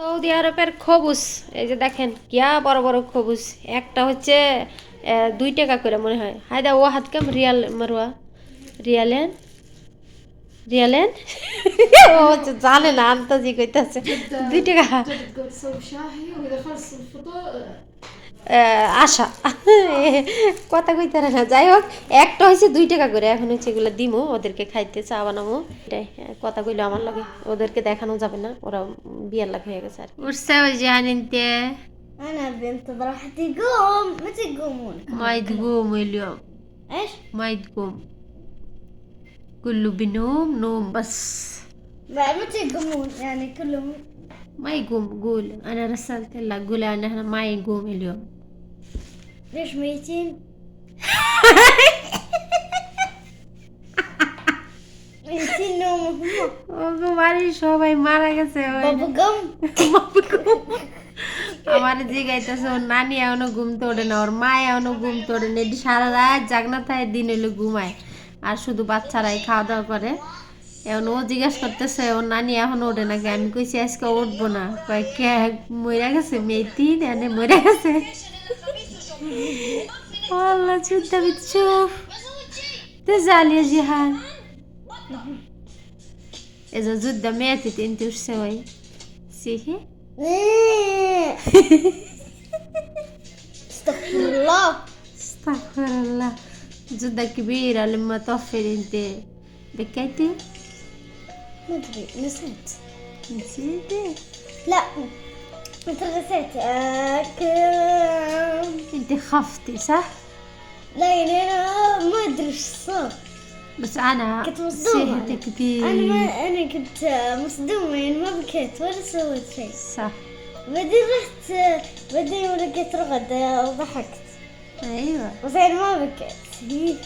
Saudi আরবের খবুস এই যে দেখেন কিয়া বড় বড় খবুস। একটা হচ্ছে দুই টাকা করে মনে হয়। হায়দা ও হাত কাম রিয়াল মারুয়া। রিয়ালেন? রিয়ালেন? ও হচ্ছে জানে না আন্তাজি কইতাছে। দুই টাকা। আশা কথা কইতে পারে না যাই হোক একটা হয়েছে দুই টাকা করে এখন হচ্ছে এগুলো দিমো ওদেরকে খাইতে চা বানাবো এটাই আহ, কথা কইলো আমার লাগে ওদেরকে দেখানো যাবে না ওরা বিয়ার লাগ হয়ে গেছে আর উঠছে ওই যে হানিনতে انا بنتظر راح تقوم متى يقومون؟ ما تقوم اليوم ايش؟ ما تقوم كله بنوم نوم بس بعد متى يقومون يعني كلهم ما يقوم قول انا رسلت لها قول انا احنا ما يقوم اليوم Düşme için. ও বাড়ির সবাই মারা গেছে আমার জিগাইতেছে ওর নানি এখনও ঘুম তোড়ে না ওর মা এখনও ঘুম তোড়ে না। এটি সারা রাত জাগনা থাকে দিন হইলে ঘুমায় আর শুধু বাচ্চারাই খাওয়া দাওয়া করে। এখন ও জিজ্ঞেস করতেছে ওর নানি এখনও ওঠে নাকি? আমি কইছি আজকে উঠবো না। কয় কে? মরে গেছে? মেয়েটি এনে মরে গেছে। والله جدا بتشوف. تزعل يا جيهان. إذا زدة ماتت أنت وش سوي؟ سيهي؟ استغفر الله استغفر الله زدة كبيرة لما توفي أنت. بكيتي؟ ما أدري نسيت. نسيتي؟ لا. كم انت خفتي صح؟ لا يعني أنا ما أدري إيش صار. بس أنا كنت مصدومة. صحتي كتير أنا ما أنا كنت مصدومة يعني ما بكيت ولا سويت شيء. صح. بعدين رحت بعدين لقيت رغد وضحكت. أيوه. بس يعني ما بكيت.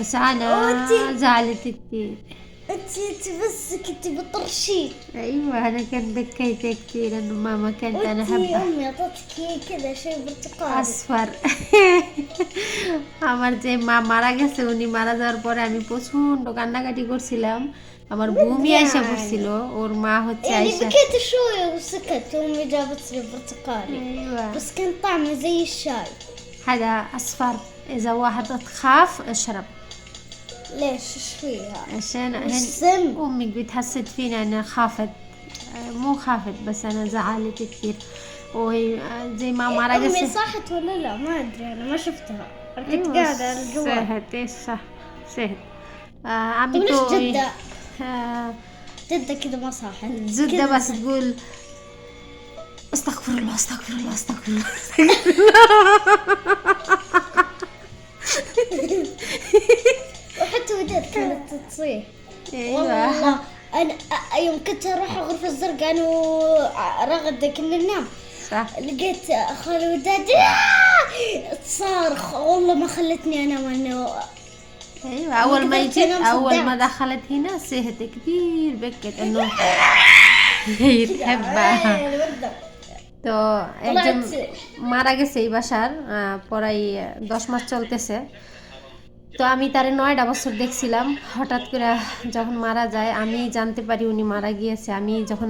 بس أنا؟ زعلت كتير انت انت بس كنت بطرشين ايوه انا كان بكيت كتير انه ماما كانت انا وانتي احبها امي اعطتك كذا شيء برتقالي আসফার আমার যে মা মারা গেছে উনি মারা যাওয়ার পরে আমি প্রচন্ড কান্নাকাটি করছিলাম আমার বমি আইসা পড়ছিল ওর মা হচ্ছে يعني আইসা بكيت شوية وسكت امي جابت لي برتقالي ايوه بس كان طعمه زي الشاي هذا اصفر اذا واحد تخاف اشرب ليش؟ إيش فيها؟ عشان مش هن... سم أمك بتحسد فينا انها خافت. آه، مو خافت بس أنا زعلت كثير. وهي آه، زي ما مرة أمي قصة صحت ولا لا؟ ما أدري أنا ما شفتها. كنت قاعدة على الجوال سهت إيش صح؟ سهت آه عمي طيب ليش جدة؟ آه جدة كذا ما صاحت. كذا بس تقول أستغفر الله أستغفر الله أستغفر الله. تصيح ايوه والله انا أ- يوم كنت اروح الغرفة الزرقاء انا ورغد كنا ننام صح لقيت خالي وداد آه! تصارخ والله ما خلتني انام انا ايوه اول ما قدرت جيت أنام اول صدعت. ما دخلت هنا سهت كثير بكت انه هي تحبها الوردة তো একজন طلعت মারা গেছে এই বাসার আহ, প্রায় দশ মাস চলতেছে তো আমি তারে নয়টা বছর দেখছিলাম, হঠাৎ করে যখন মারা যায়, আমি জানতে পারি উনি মারা গিয়েছে। আমি যখন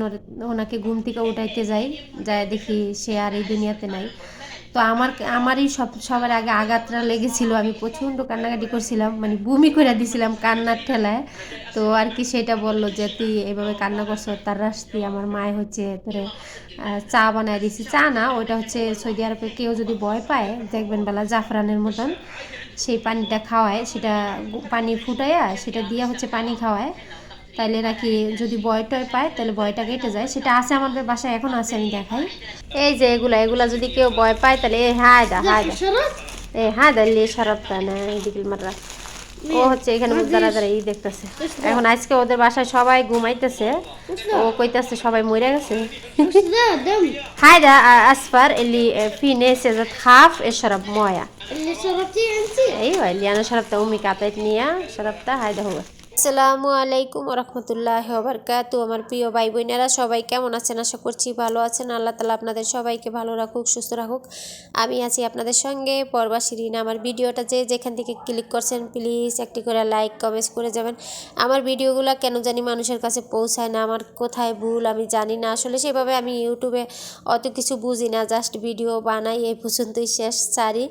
ওনাকে ঘুম থেকে উঠাইতে যাই যায় দেখি সে আর এই দুনিয়াতে নাই। তো আমার, আমারই সব, সবার আগে আঘাতটা লেগেছিল। আমি প্রচণ্ড কান্নাকাটি করছিলাম মানে বমি করে দিছিলাম কান্নার ঠেলায়। তো আর কি সেটা বলল যে, তুই এভাবে কান্না করছ, তার রাস্তি আমার মায় হচ্ছে তোরে চা বানায় দিছি চা না, ওইটা হচ্ছে সৌদি আরবে কেউ যদি ভয় পায়, দেখবেন বেলা জাফরানের মতন, সেই পানিটা খাওয়ায়, সেটা পানি ফুটাইয়া সেটা দিয়ে হচ্ছে পানি খাওয়ায়। তাইলে নাকি যদি বয় টয় পায় তাহলে বয়টা কেটে যায়। সেটা আছে আমাদের বাসায় এখন আছে আমি দেখাই। এই যে এগুলা এগুলা যদি কেউ বয় পায় তাহলে এ হায় দা হায় দা এ হায় দা লিয়ে তা না দিকিল মারা ও হচ্ছে এখানে যারা যারা এই দেখতেছে। এখন আজকে ওদের বাসায় সবাই ঘুমাইতেছে। ও কইতেছে সবাই মরে গেছে। হায় দা আসফার এলি ফিনে সেজাত হাফ এ সরব ময়া। এই হয় লিয়ানা সরবটা উমি কাতাইত নিয়া সরবটা হায় দা হবে আসসালামু আলাইকুম রহমতুল্লাহ বারকাতু আমার প্রিয় ভাই বোনেরা সবাই কেমন আছেন? আশা করছি ভালো আছেন। আল্লাহ তালা আপনাদের সবাইকে ভালো রাখুক, সুস্থ রাখুক। আমি আছি আপনাদের সঙ্গে পরবাসী ঋণ আমার ভিডিওটা যে যেখান থেকে ক্লিক করছেন, প্লিজ একটি করে লাইক, কমেন্টস করে যাবেন। আমার ভিডিওগুলো কেন জানি মানুষের কাছে পৌঁছায় না, আমার কোথায় ভুল আমি জানি না। আসলে সেভাবে আমি ইউটিউবে অত কিছু বুঝি না, জাস্ট ভিডিও বানাই এই পর্যন্তই শেষ সারি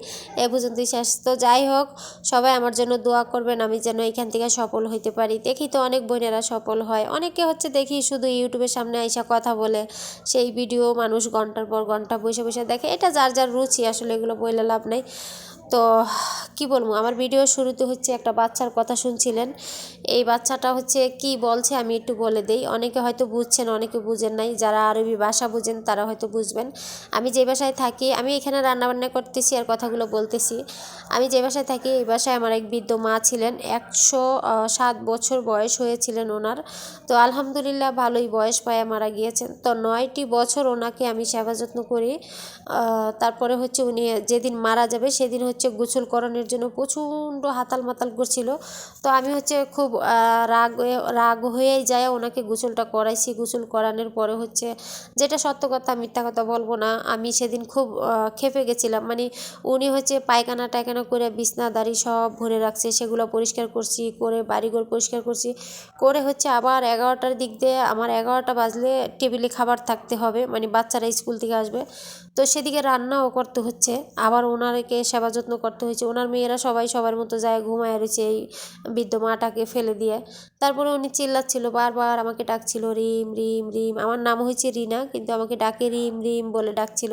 এ পর্যন্তই শেষ। তো যাই হোক, সবাই আমার জন্য দোয়া করবেন, আমি যেন এখান থেকে সফল হইতে পারি। দেখি তো অনেক বোনেরা সফল হয়। অনেকে হচ্ছে দেখি শুধু ইউটিউবের সামনে আইসা কথা বলে। সেই ভিডিও মানুষ ঘণ্টার পর ঘণ্টা বসে বসে দেখে। এটা যার যার রুচি, আসলে এগুলো বলে লাভ নেই। তো কি বলব, আমার ভিডিও শুরুতে হচ্ছে একটা বাচ্চার কথা শুনছিলেন। এই বাচ্চাটা হচ্ছে কি বলছে আমি একটু বলে দেই। অনেকে হয়তো বুঝছেন, অনেকে বুঝেন নাই। যারা আরবি ভাষা বুঝেন, তারা হয়তো বুঝবেন। আমি যে বাসায় থাকি, আমি এখানে রান্নাবান্না করতেছি আর কথাগুলো বলতেছি। আমি যে বাসায় থাকি, এই বাসায় আমার এক বৃদ্ধ মা ছিলেন। একশো সাত বছর বয়স হয়েছিলেন ওনার। তো আলহামদুলিল্লাহ ভালোই বয়স পায়, মারা গিয়েছেন। তো নয়টি বছর ওনাকে আমি সেবা যত্ন করি। তারপরে হচ্ছে উনি যেদিন মারা যাবে, সেদিন হচ্ছে গোসল করানোর জন্য প্রচণ্ড হাতাল মাতাল করছিল। তো আমি হচ্ছে খুব রাগ রাগ হয়েই যায় ওনাকে গোসলটা করাইছি। গোসল করানোর পরে হচ্ছে যেটা সত্য কথা, মিথ্যা কথা বলব না। আমি সেদিন খুব ক্ষেপে গেছিলাম। মানে উনি হচ্ছে পায়খানা টায়খানা করে বিছনা, দাড়ি সব ভরে রাখছে। সেগুলো পরিষ্কার করছি, করে বাড়িঘর পরিষ্কার করছি। করে হচ্ছে আবার এগারোটার দিক দিয়ে আমার এগারোটা বাজলে টেবিলে খাবার থাকতে হবে। মানে বাচ্চারা স্কুল থেকে আসবে। তো সেদিকে রান্নাও করতে হচ্ছে। আবার ওনারকে সেবা যত্ন করতে হয়েছে। ওনার মেয়েরা সবাই সবার মতো যায়, ঘুমায় রয়েছে এই বৃদ্ধ মাটাকে ফেলে দিয়ে। তারপরে উনি চিল্লাচ্ছিল, বারবার আমাকে ডাকছিল, রিম রিম রিম। আমার নাম হয়েছে রিনা, কিন্তু আমাকে ডাকে রিম রিম বলে ডাকছিল।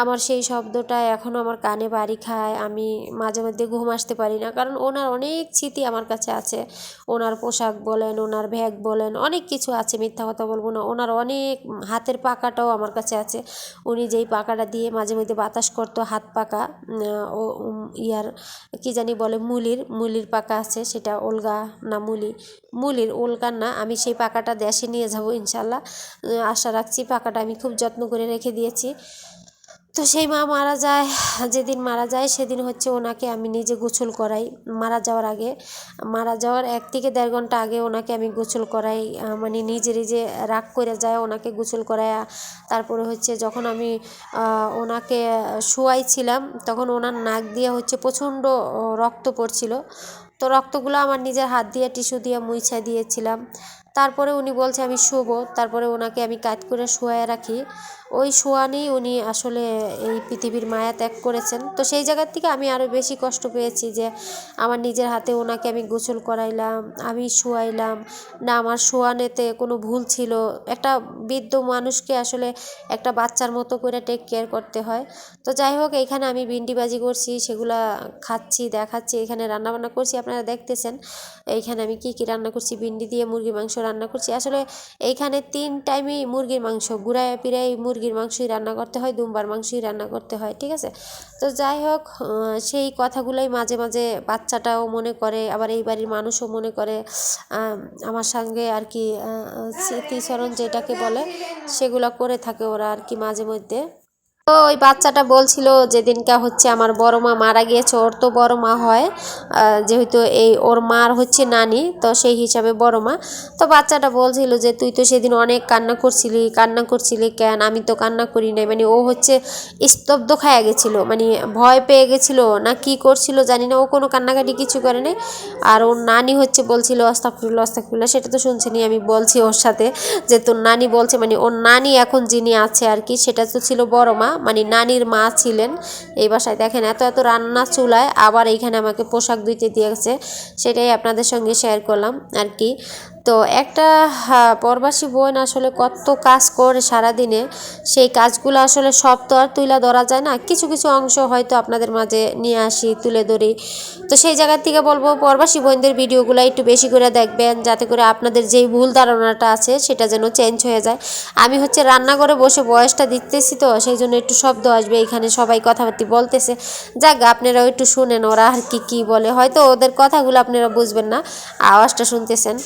আমার সেই শব্দটা এখনও আমার কানে বাড়ি খায়। আমি মাঝে মধ্যে ঘুম আসতে পারি না, কারণ ওনার অনেক স্মৃতি আমার কাছে আছে। ওনার পোশাক বলেন, ওনার ব্যাগ বলেন, অনেক কিছু আছে, মিথ্যা কথা বলব না। ওনার অনেক হাতের পাকাটাও আমার কাছে আছে। উনি যেই পাকাটা দিয়ে মাঝে মধ্যে বাতাস করতো, হাত পাকা ইয়ার, কি জানি বলে, মুলির মুলির পাকা আছে, সেটা ওলগা না মুলি। মুলির, ওলগা না, আমি সেই পাকাটা দেশে নিয়ে যাব ইনশাল্লাহ। আশা রাখছি পাকাটা আমি খুব যত্ন করে রেখে দিয়েছি। তো সেই মা মারা যায়, যেদিন মারা যায় সেদিন হচ্ছে ওনাকে আমি নিজে গোসল করাই। মারা যাওয়ার আগে, মারা যাওয়ার এক থেকে দেড় ঘণ্টা আগে ওনাকে আমি গোসল করাই মানে নিজের যে রাগ করে যায় ওনাকে গোসল করাই তারপরে হচ্ছে যখন আমি ওনাকে শোয়াইছিলাম, তখন ওনার নাক দিয়ে হচ্ছে প্রচণ্ড রক্ত পড়ছিল। তো রক্তগুলো আমার নিজের হাত দিয়ে টিস্যু দিয়ে মুইছা দিয়েছিলাম। তারপরে উনি বলছে, আমি শোবো। তারপরে ওনাকে আমি কাজ করে শোয়ায় রাখি। ওই শোয়ানেই উনি আসলে এই পৃথিবীর মায়া ত্যাগ করেছেন। তো সেই জায়গার থেকে আমি আরও বেশি কষ্ট পেয়েছি যে আমার নিজের হাতে ওনাকে আমি গোসল করাইলাম, আমি শোয়াইলাম। না, আমার শোয়ানেতে কোনো ভুল ছিল। একটা বৃদ্ধ মানুষকে আসলে একটা বাচ্চার মতো করে টেক কেয়ার করতে হয়। তো যাই হোক এইখানে আমি ভিন্ডিবাজি করছি, সেগুলা খাচ্ছি, দেখাচ্ছি, এখানে রান্নাবান্না করছি, আপনারা দেখতেছেন। এইখানে আমি কি কি রান্না করছি, ভিন্ডি দিয়ে মুরগি মাংস রান্না করছি। আসলে এইখানে তিন টাইমই মুরগির মাংস, গুড়ায় পিড়াই মুরগির মাংসই রান্না করতে হয়, দুম্বার মাংসই রান্না করতে হয়, ঠিক আছে? তো যাই হোক সেই কথাগুলোই মাঝে মাঝে বাচ্চাটাও মনে করে, আবার এই বাড়ির মানুষও মনে করে আমার সঙ্গে আর কি স্মৃতিচরণ যেটাকে বলে, সেগুলো করে থাকে ওরা আর কি মাঝে মধ্যে। তো ওই বাচ্চাটা বলছিল যেদিনকা হচ্ছে আমার বড় মা মারা গিয়েছে, ওর তো বড় মা হয় যেহেতু এই ওর মার হচ্ছে নানি, তো সেই হিসাবে বড় মা। তো বাচ্চাটা বলছিল যে, তুই তো সেদিন অনেক কান্না করছিলি কান্না করছিলি কেন? আমি তো কান্না করি নাই। মানে ও হচ্ছে স্তব্ধ খায়া গেছিল মানে ভয় পেয়ে গেছিল, না কি করছিল জানি না, ও কোনো কান্নাকাটি কিছু করে আর ওর নানি হচ্ছে বলছিল অস্তাফুল্লা অস্তাফুল্লা সেটা তো শুনছিনি আমি বলছি ওর সাথে, যে তোর নানি বলছে মানে ওর নানি এখন যিনি আছে আর কি, সেটা তো ছিল বড় মা। মানে নানির মা ছিলেন এই বাসায়। দেখেন এত এত রান্না চুলায় আবার এইখানে আমাকে পোশাক দিতে দিয়েছে, সেটাই আপনাদের সঙ্গে শেয়ার করলাম আর কি। তো একটা প্রবাসী বোন আসলে কত কাজ করে সারাদিনে, সেই কাজগুলো আসলে সব তো আর তুলে ধরা যায় না। কিছু কিছু অংশ হয়তো আপনাদের মাঝে নিয়ে আসি, তুলে ধরি। তো সেই জায়গার থেকে বলব, প্রবাসী বোনদের ভিডিওগুলো একটু বেশি করে দেখবেন, যাতে করে আপনাদের যেই ভুল ধারণাটা আছে সেটা যেন চেঞ্জ হয়ে যায়। আমি হচ্ছে রান্নাঘরে বসে বয়সটা দিতেছি তো, সেই জন্য একটু শব্দ আসবে, এখানে সবাই কথাবার্তি বলতেছে। যাক, আপনারাও একটু শুনেন, ওরা আর কি, কী বলে। হয়তো ওদের কথাগুলো আপনারা বুঝবেন না, আওয়াজটা শুনতেছেন।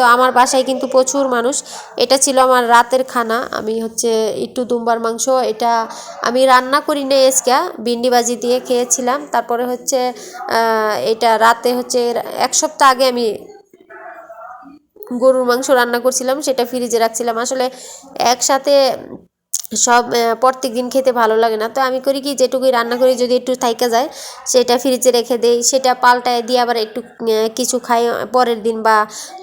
তো আমার বাসায় কিন্তু প্রচুর মানুষ। এটা ছিল আমার রাতের খানা। আমি হচ্ছে একটু দুম্বার মাংস, এটা আমি রান্না করি না এসকা ভিন্ডিবাজি দিয়ে খেয়েছিলাম। তারপরে হচ্ছে এটা রাতে হচ্ছে এক সপ্তাহ আগে আমি গরুর মাংস রান্না করছিলাম। সেটা ফ্রিজে রাখছিলাম। আসলে একসাথে সব প্রত্যেক দিন খেতে ভালো লাগে না। তো আমি করি কি, যেটুকুই রান্না করি যদি একটু থাইকা যায়, সেটা ফ্রিজে রেখে দেই। সেটা পাল্টায় দিয়ে আবার একটু কিছু খাই পরের দিন বা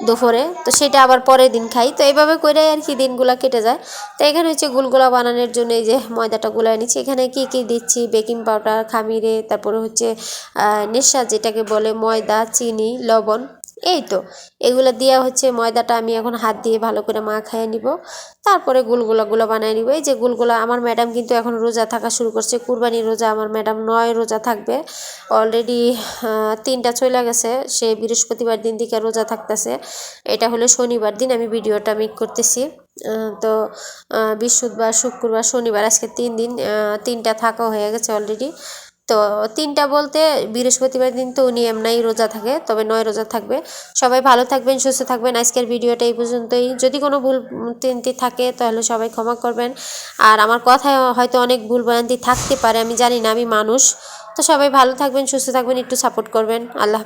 দুপুরে। তো সেটা আবার পরের দিন খাই। তো এইভাবে করে আর কি দিনগুলো কেটে যায়। তো এখানে হচ্ছে গুলগুলা বানানোর জন্য এই যে ময়দাটা গুলায় নিচ্ছি এখানে কি কি দিচ্ছি? বেকিং পাউডার খামিরে, তারপরে হচ্ছে নেশা যেটাকে বলে ময়দা, চিনি, লবণ। এই তো, এগুলো দেওয়া হচ্ছে ময়দাটা আমি এখন হাত দিয়ে ভালো করে মাখায় নিব। তারপরে গুলগুলাগুলো বানিয়ে নিব। এই যে গুলগুলা, আমার ম্যাডাম কিন্তু এখন রোজা থাকা শুরু করছে। কুরবানি রোজা আমার ম্যাডাম নয় রোজা থাকবে। অলরেডি তিনটা চলে গেছে। সে বৃহস্পতিবার দিন দিকে রোজা থাকতেছে। এটা হলো শনিবার দিন, আমি ভিডিওটা মেক করতেছি। তো বৃহস্পতিবার, শুক্রবার, শনিবার, আজকে তিন দিন তিনটা থাকা হয়ে গেছে অলরেডি তো তিনটা বলতে বৃহস্পতিবার দিন তো উনি এমনাই রোজা থাকে, তবে নয় রোজা থাকবে। সবাই ভালো থাকবেন, সুস্থ থাকবেন। আজকের ভিডিওটা এই পর্যন্তই। যদি কোনো ভুল তিনটি থাকে তাহলে সবাই ক্ষমা করবেন। আর আমার কথায় হয়তো অনেক ভুল বয়ান্তি থাকতে পারে, আমি জানি না, আমি মানুষ। তো সবাই ভালো থাকবেন, সুস্থ থাকবেন, একটু সাপোর্ট করবেন। আল্লাহ